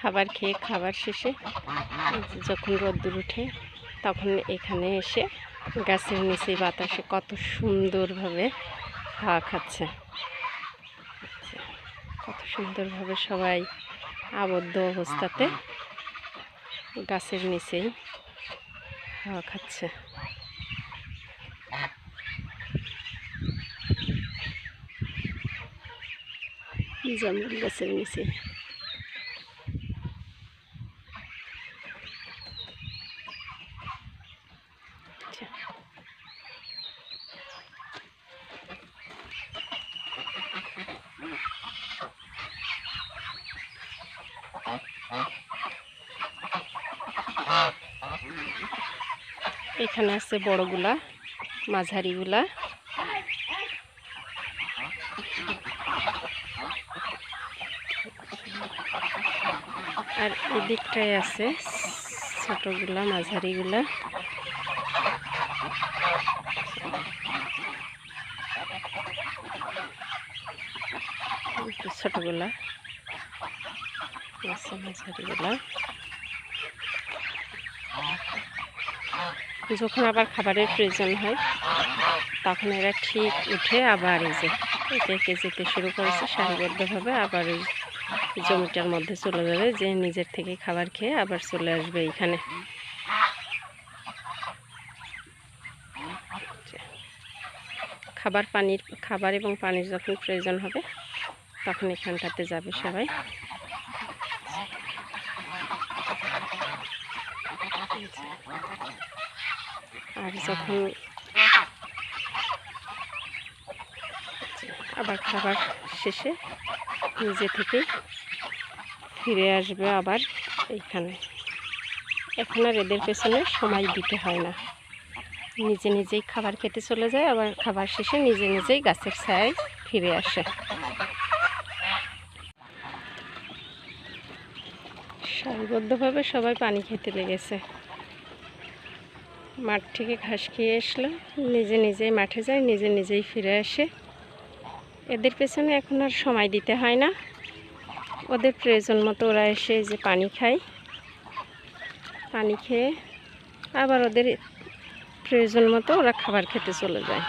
খাবার খেয়ে খাবার শেষে যখন রোদ্দুর উঠে, তখন এখানে এসে গাছের নিচে বাতাসে কত সুন্দরভাবে হাওয়া খাচ্ছে। কত সুন্দরভাবে সবাই আবদ্ধ অবস্থাতে গাছের নিচেই হাওয়া খাচ্ছে। জামরুল গাছের নিচে আচ্ছা। এখানে আছে বড়গুলা মাঝারিগুলা আর এদিকটায় আছে ছোটগুলা মাঝারিগুলা যখন আবার খাবারের প্রয়োজন হয়, তখন এরা ঠিক উঠে আবার এই যে, একে যেতে শুরু করেছে সারিবদ্ধভাবে, আবার ওই জমিটার মধ্যে চলে যাবে যে নিজের থেকে খাবার খেয়ে আবার চলে আসবে এইখানে খাবার পানির, খাবার এবং পানির যখন প্রয়োজন হবে, তখন এখানটাতে যাবে সবাই। আর যখন আবার খাবার শেষে নিজে থেকে ফিরে আসবে আবার এইখানে। এখন আর এদের পেছনে সময় দিতে হয় না। নিজে নিজেই খাবার খেতে চলে যায়, আবার খাবার শেষে নিজে নিজেই গাছের ছায়ায় ফিরে আসে। সারিবদ্ধভাবে সবাই পানি খেতে লেগেছে। মাঠ থেকে ঘাস খেয়ে আসলো নিজে নিজেই মাঠে যায়, নিজে নিজেই ফিরে আসে। এদের পেছনে এখন আর সময় দিতে হয় না। ওদের প্রয়োজন মতো ওরা এসে যে পানি খায়। পানি খেয়ে আবার ওদের প্রয়োজন মতো ওরা খাবার খেতে চলে যায়।